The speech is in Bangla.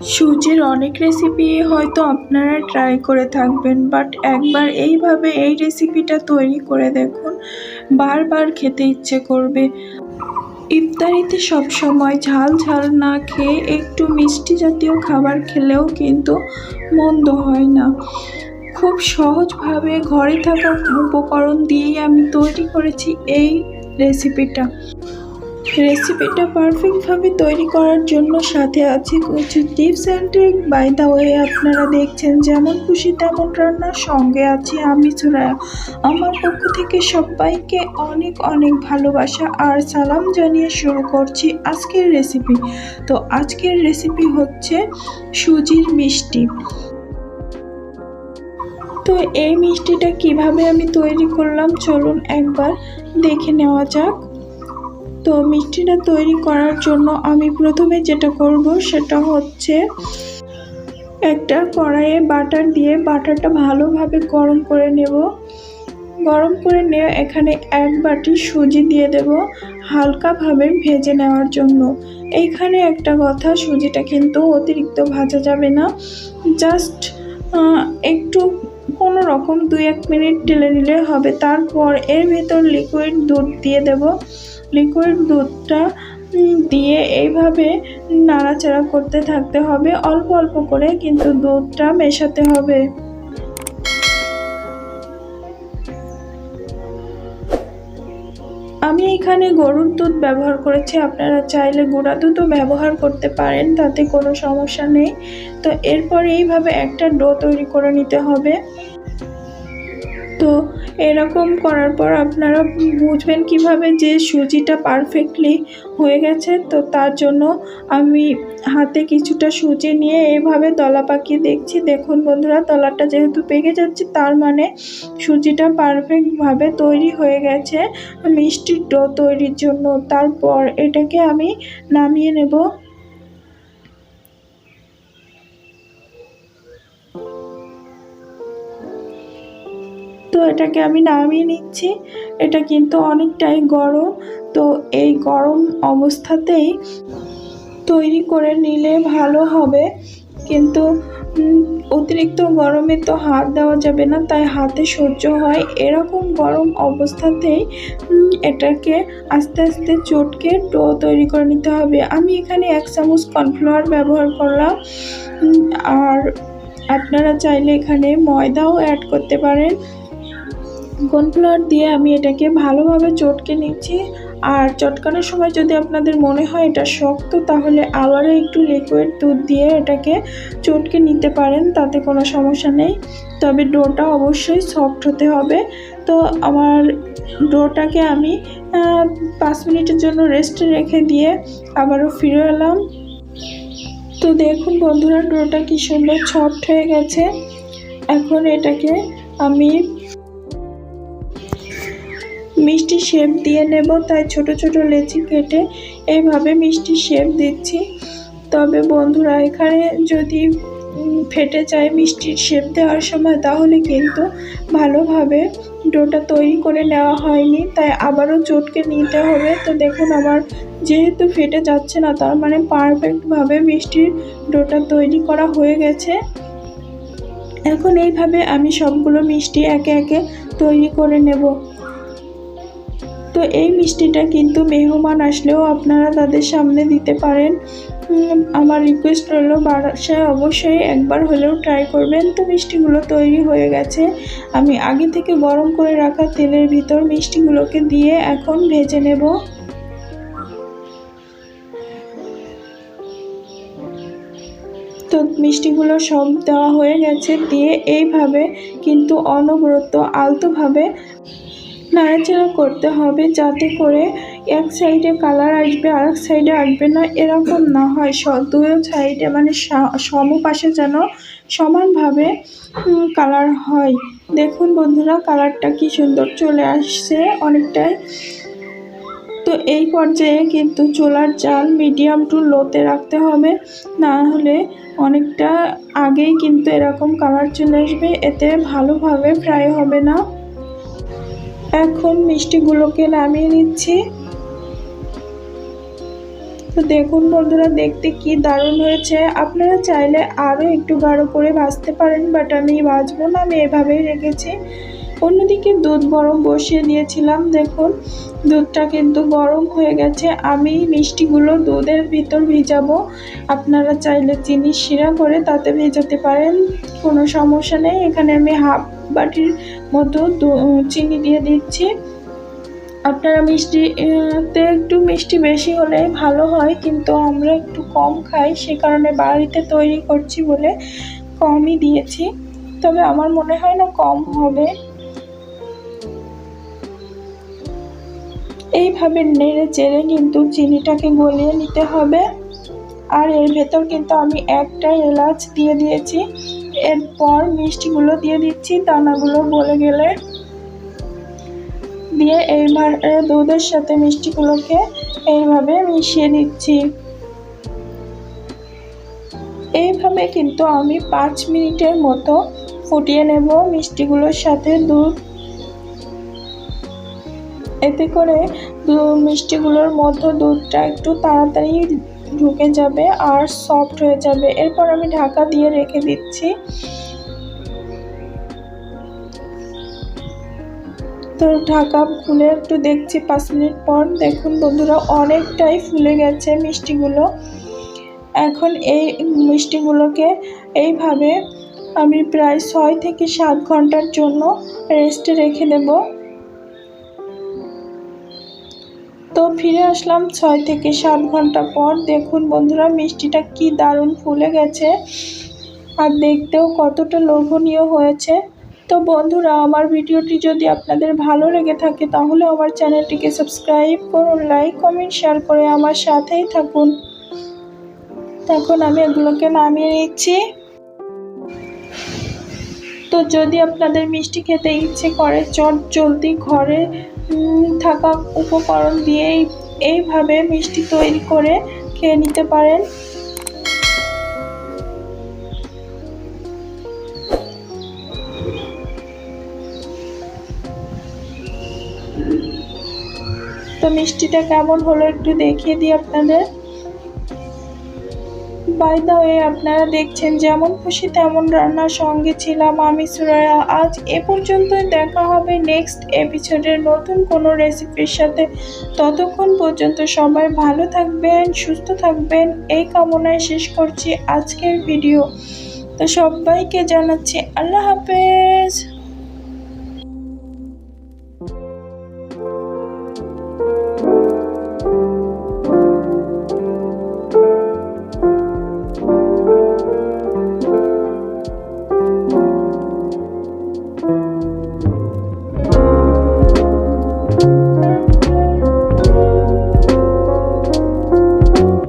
সুজির অনেক রেসিপি হয়তো আপনারা ট্রাই করে থাকবেন বাট একবার এইভাবে এই রেসিপিটা তৈরি করে দেখুন, বারবার খেতে ইচ্ছে করবে। ইফতারিতে সবসময় ঝাল ঝাল না খেয়ে একটু মিষ্টি জাতীয় খাবার খেলেও কিন্তু মন্দ হয় না। খুব সহজভাবে ঘরে থাকা উপকরণ দিয়েই আমি তৈরি করেছি এই রেসিপিটা রেসিপিটা পারফেক্টভাবে তৈরি করার জন্য সাথে আছে কিছু tips and trick. By the way, আপনারা দেখছেন যেমন খুশি তেমন রান্নার সঙ্গে আছি আমি সুরায়া আমার পক্ষ থেকে সবাইকে অনেক অনেক ভালোবাসা আর সালাম জানিয়ে শুরু করছি আজকের রেসিপি। তো আজকের রেসিপি হচ্ছে সুজির মিষ্টি। তো এই মিষ্টিটা কীভাবে আমি তৈরি করলাম? চলুন একবার দেখে নেওয়া যাক। তো মিষ্টিটা তৈরি করার জন্য আমি প্রথমে যেটা করব সেটা হচ্ছে একটা কড়াইয়ে বাটার দিয়ে বাটারটা ভালোভাবে গরম করে নেব। গরম করে নিয়ে এখানে এক বাটি সুজি দিয়ে দেব হালকাভাবে ভেজে নেওয়ার জন্য। এইখানে একটা কথা, সুজিটা কিন্তু অতিরিক্ত ভাজা যাবে না। জাস্ট একটু কোনো রকম দুই এক মিনিট টেলে নিলে হবে। তারপর এর ভেতর লিকুইড দুধ দিয়ে দেব। লিকুইড দুধটা দিয়ে এইভাবে নাড়াচাড়া করতে থাকতে হবে। অল্প অল্প করে কিন্তু দুধটা মেশাতে হবে। আমি এখানে গরুর দুধ ব্যবহার করেছি। আপনারা চাইলে গুঁড়া দুধও ব্যবহার করতে পারেন, তাতে কোনো সমস্যা নেই। তো এরপর এইভাবে একটা ডো তৈরি করে নিতে হবে। তো এরকম করার পর আপনারা বুঝবেন কীভাবে যে সুজিটা পারফেক্টলি হয়ে গেছে। তো তার জন্য আমি হাতে কিছুটা সুজি নিয়ে এইভাবে তলা পাকিয়ে দেখছি। দেখুন বন্ধুরা, তলাটা যেহেতু পেকে যাচ্ছে, তার মানে সুজিটা পারফেক্টভাবে তৈরি হয়ে গেছে। মিষ্টির ডো তৈরির জন্য। তারপর এটাকে আমি নামিয়ে নেব। তো এটাকে আমি নামিয়ে নিচ্ছি। এটা কিন্তু অনেকটাই গরম। তো এই গরম অবস্থাতেই তৈরি করে নিলে ভালো হবে। কিন্তু অতিরিক্ত গরমে তো হাত দেওয়া যাবে না, তাই হাতে সহ্য হয়। এরকম গরম অবস্থাতেই এটাকে আস্তে আস্তে চটকে ডো তৈরি করে নিতে হবে। আমি এখানে এক চামচ কর্নফ্লাওয়ার ব্যবহার করলাম। আর আপনারা চাইলে এখানে ময়দাও অ্যাড করতে পারেন। কর্নফ্লাওয়ার দিয়ে আমি এটাকে ভালোভাবে চটকে নিচ্ছি। আর চটকানোর সময় যদি আপনাদের মনে হয় এটা শক্ত, তাহলে আবারও একটু লিকুইড দুধ দিয়ে এটাকে চটকে নিতে পারেন, তাতে কোনো সমস্যা নেই। তবে ডোটা অবশ্যই সফট হতে হবে। তো আমার ডোটাকে আমি পাঁচ মিনিটের জন্য রেস্টে রেখে দিয়ে আবারও ফিরে এলাম। তো দেখুন বন্ধুরা, ডোটা কী সুন্দর সফট হয়ে গেছে। এখন এটাকে আমি মিষ্টি শেপ দিয়ে নেব, তাই ছোট ছোট লেচি কেটে এইভাবে মিষ্টি শেপ দিচ্ছি। তবে বন্ধুরা, এখানে যদি ফেটে যায় মিষ্টির শেপ দেওয়ার সময়, তাহলে কিন্তু ভালোভাবে ডোটা তৈরি করে নেওয়া হয়নি, তাই আবারও চটকে নিতে হবে। তো দেখুন, আমার যেহেতু ফেটে যাচ্ছে না, তার মানে পারফেক্টভাবে মিষ্টির ডোটা তৈরি করা হয়ে গেছে। এখন এইভাবে আমি সবগুলো মিষ্টি একে একে তৈরি করে নেব। তো এই মিষ্টিটা কিন্তু মেহমান আসলেও আপনারা তাদের সামনে দিতে পারেন। আমার রিকোয়েস্ট রইল, বাসায় অবশ্যই একবার হলেও ট্রাই করবেন। তো মিষ্টিগুলো তৈরি হয়ে গেছে। আমি আগে থেকে গরম করে রাখা তেলের ভিতর মিষ্টিগুলোকে দিয়ে এখন ভেজে নেব। তো মিষ্টিগুলো সব দেওয়া হয়ে গেছে। দিয়ে এইভাবে কিন্তু অনবরত আলতোভাবে নাড়াচাড়া করতে হবে যাতে করে এক সাইডে কালার আসবে আর এক সাইডে আসবে না। এরকম না হয়। স দুয়ো সাইডে মানে সমপাশে যেন সমানভাবে কালার হয়। দেখুন বন্ধুরা, কালারটা কি সুন্দর চলে আসছে অনেকটাই। তো এই পর্যায়ে কিন্তু চুলার জাল মিডিয়াম টু লোতে রাখতে হবে। না হলে অনেকটা আগেই কিন্তু এরকম কালার চলে আসবে। এতে ভালোভাবে ফ্রাই হবে না। এখন মিষ্টিগুলোকে নামিয়ে নিচ্ছি। তো দেখুন বন্ধুরা, দেখতে কি দারুণ হয়েছে। আপনারা চাইলে আরও একটু গাঢ় করে ভাজতে পারেন বাট আমি ভাজবো না, আমি এভাবেই রেখেছি। অন্যদিকে দুধ গরম বসিয়ে দিয়েছিলাম। দেখুন, দুধটা কিন্তু গরম হয়ে গেছে। আমি মিষ্টিগুলো দুধের ভিতর ভিজাবো। আপনারা চাইলে চিনি শিরা করে তাতে ভেজাতে পারেন, কোনো সমস্যা নেই। এখানে আমি হাফ বাটির মতো চিনি দিয়ে দিচ্ছি। আপনারা মিষ্টি আহ, তে একটু মিষ্টি বেশি হলে ভালো হয় কিন্তু আমরা একটু কম খাই সে কারণে বাড়িতে তৈরি করছি বলে কমই দিয়েছি। তবে আমার মনে হয় না কম হবে। এইভাবে নেড়ে চেড়ে কিন্তু চিনিটাকে গলিয়ে নিতে হবে। আর এর ভেতর কিন্তু আমি একটা এলাচ দিয়ে দিয়েছি। এরপর মিষ্টিগুলো দিয়ে দিচ্ছি, দানাগুলো গলে গেলে। দিয়ে এইবার দুধের সাথে মিষ্টিগুলোকে এইভাবে মিশিয়ে দিচ্ছি এইভাবে কিন্তু আমি পাঁচ মিনিটের মতো ফুটিয়ে নেব মিষ্টিগুলোর সাথে দুধ। এতে করে মিষ্টিগুলোর মধ্যে দুধটা একটু তাড়াতাড়ি ঢুকে যাবে আর সফট হয়ে যাবে। এরপর আমি ঢাকা দিয়ে রেখে দিচ্ছি। তো ঢাকা খুলে একটু দেখছি পাঁচ মিনিট পর। দেখুন বন্ধুরা, অনেকটাই ফুলে গেছে মিষ্টিগুলো। এখন এই মিষ্টিগুলোকে এইভাবে আমি প্রায় ছয় থেকে সাত ঘণ্টার জন্য রেস্টে রেখে দেবো। তো ফিরে আসলাম ছয় থেকে সাত ঘণ্টা পর। দেখুন বন্ধুরা, মিষ্টিটা কি দারুণ ফুলে গেছে। আর দেখতেও কতটা লোভনীয় হয়েছে। তো বন্ধুরা, আমার ভিডিওটি যদি আপনাদের ভালো লেগে থাকে, তাহলে আমার চ্যানেলটিকে সাবস্ক্রাইব করুন, লাইক, কমেন্ট, শেয়ার করে আমার সাথেই থাকুন। এখন আমি এগুলোকে নামিয়ে নিচ্ছি। তো যদি আপনাদের মিষ্টি খেতে ইচ্ছে করে, চট জলদি ঘরে থাকা উপকরণ দিয়েই এইভাবে মিষ্টি তৈরি করে খেয়ে নিতে পারেন। তো মিষ্টিটা কেমন হলো একটু দেখিয়ে দিই আপনাদের। বাই দা ওয়ে আপনারা দেখছেন যেমন খুশি তেমন রান্নার সঙ্গে ছিলাম আমি সুরায়া আজ এ পর্যন্তই দেখা হবে নেক্সট এপিসোডের নতুন কোনো রেসিপির সাথে। ততক্ষণ পর্যন্ত সবাই ভালো থাকবেন, সুস্থ থাকবেন। এই কামনায় শেষ করছি আজকের ভিডিও তো সবাইকে জানাচ্ছি আল্লাহ হাফেজ।